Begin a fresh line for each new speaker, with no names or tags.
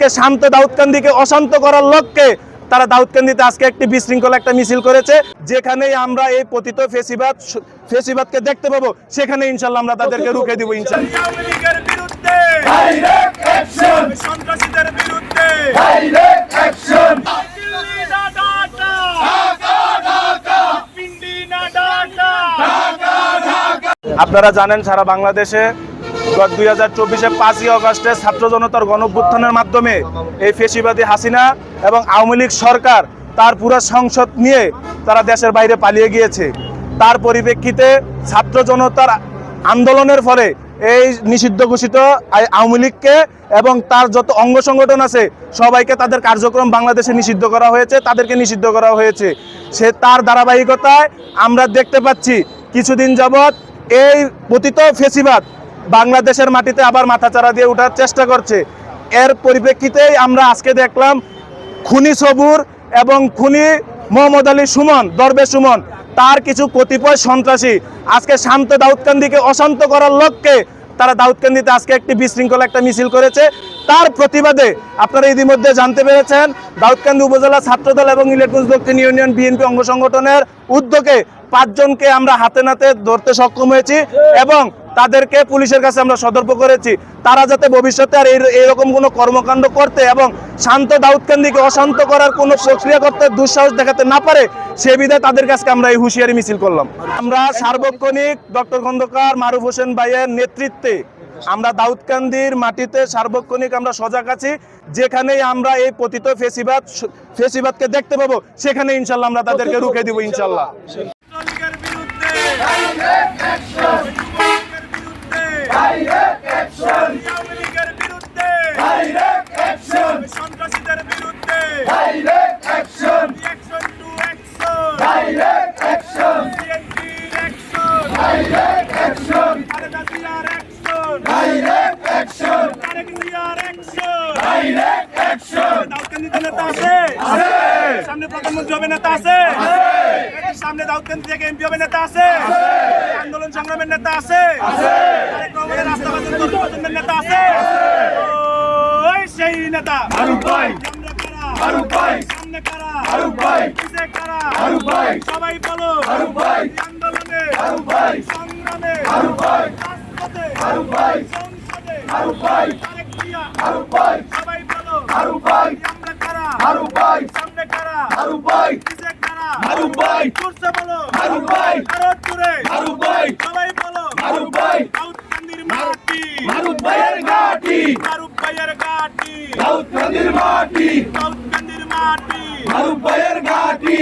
কে শান্ত দাউদকান্দিকে অশান্ত করার লক্ষ্যে তারা দাউদকান্দিতে আজকে একটি বিশৃঙ্খলা একটা মিছিল করেছে যেখানেই আমরা এই পতিত ফেসিবাদ ফেসিবাদকে দেখতে পাবো সেখানে ইনশাল্লাহ আমরা তাদেরকে রুখে দিব ইনশাল্লাহ
সন্ত্রাসীদের বিরুদ্ধে।
আপনারা জানেন সারা বাংলাদেশে দুই হাজার চব্বিশে পাঁচই অগস্টে ছাত্র জনতার গণভ্যুত্থানের মাধ্যমে এই ফেসিবাদী হাসিনা এবং আওয়ামী লীগ সরকার তার পুরো সংসদ নিয়ে তারা দেশের বাইরে পালিয়ে গিয়েছে। তার পরিপ্রেক্ষিতে ছাত্র জনতার আন্দোলনের ফলে এই নিষিদ্ধ ঘোষিত আওয়ামী লীগকে এবং তার যত অঙ্গ সংগঠন আছে, সবাইকে তাদের কার্যক্রম বাংলাদেশে নিষিদ্ধ করা হয়েছে, তাদেরকে নিষিদ্ধ করা হয়েছে। সে তার ধারাবাহিকতায় আমরা দেখতে পাচ্ছি, কিছুদিন যাবৎ এই পতিত ফেসিবাদ বাংলাদেশের মাটিতে আবার মাথাচাড়া দিয়ে ওঠার চেষ্টা করছে। এর পরিপ্রেক্ষিতেই আমরা আজকে দেখলাম খুনি সবুর এবং খুনি মোহাম্মদ আলী সুমন, দরবে সুমন, তার কিছু কতিপয় সন্ত্রাসী আজকে শান্ত দাউদকান্দিকে অশান্ত করার লক্ষ্যে তারা দাউদকান্দিতে আজকে একটি বিশৃঙ্খলা, একটা মিছিল করেছে। তার প্রতিবাদে আপনারা ইতিমধ্যে জানতে পেরেছেন, দাউদকান্দি উপজেলা ছাত্রদল এবং ইলেকট্রনিক্স দক্ষিণ ইউনিয়ন বিএনপি অঙ্গ সংগঠনের উদ্যোগে পাঁচজনকে আমরা হাতে নাতে ধরতে সক্ষম হয়েছি এবং তাদেরকে পুলিশের কাছে আমরা সতর্ক করেছি। তারা যাতে ভবিষ্যতে আর এই- এইরকম কোনো কর্মকাণ্ড করতে এবং শান্ত দাউদকান্দিকে অশান্ত করার কোনো প্রক্রিয়া করতে দুঃসাহস দেখাতে না পারে, সে বিধায় তাদের কাছে আমরা এই হুঁশিয়ারি মিছিল করলাম। আমরা সার্বক্ষণিক ডক্টর খন্দকার মারুফ হোসেন ভাইয়ের নেতৃত্বে আমরা দাউদকান্দির মাটিতে সার্বক্ষণিক আমরা সজাগ আছি, যেখানেই আমরা এই পতিত ফেসিবাদ ফেসিবাদকে দেখতে পাবো সেখানে ইনশাল্লাহ আমরা তাদেরকে রুখে দিব ইনশাল্লাহ
লীগের বিরুদ্ধে যুবলীগের বিরুদ্ধে আওয়ামী লীগের বিরুদ্ধে সন্ত্রাসীদের বিরুদ্ধে অ্যাকশন টু অ্যাকশন বিএনপির অ্যাকশন খালেদা জিয়ার অ্যাকশন তারেক জিয়ার অ্যাকশন দাউদকান্দিতে নেতা আছে সামনে প্রধানমন্ত্রী হবে নেতা আছে সামনে দাউদকান্দি থেকে এমপি হবে নেতা আছে আন্দোলন সংগ্রামের নেতা আছে রাস্তা বাজার নেতা আছে ওই সেই নেতা
ফারুক ভাই। ফারুক ভাই।
সামনে কারা?
ফারুক ভাই।
পিছে কারা?
ফারুক ভাই।
সবাই বলো
ফারুক ভাই।
আন্দোলনে
ফারুক ভাই।
সংগ্রামে
ফারুক ভাই।
রাজপথে
ফারুক ভাই। ফারুক ভাই। ফারুক ভাই।
সবাই বলো
ফারুক ভাই।
আমরা কারা
ফারুক ভাই।
সামনে কারা
ফারুক ভাই।
পিছে কারা
ফারুক ভাই।
জোরসে বলো
ফারুক ভাই।
আরও জোরে
ফারুক ভাই।
সবাই বলো
ফারুক ভাই।
দাউদকান্দির মাটি
ফারুক ভাইয়ের ঘাটি
ফারুক ভাইয়ের ঘাটি
দাউদকান্দির মাটি
দাউদকান্দির মাটি
ফারুক ভাইয়ের ঘাটি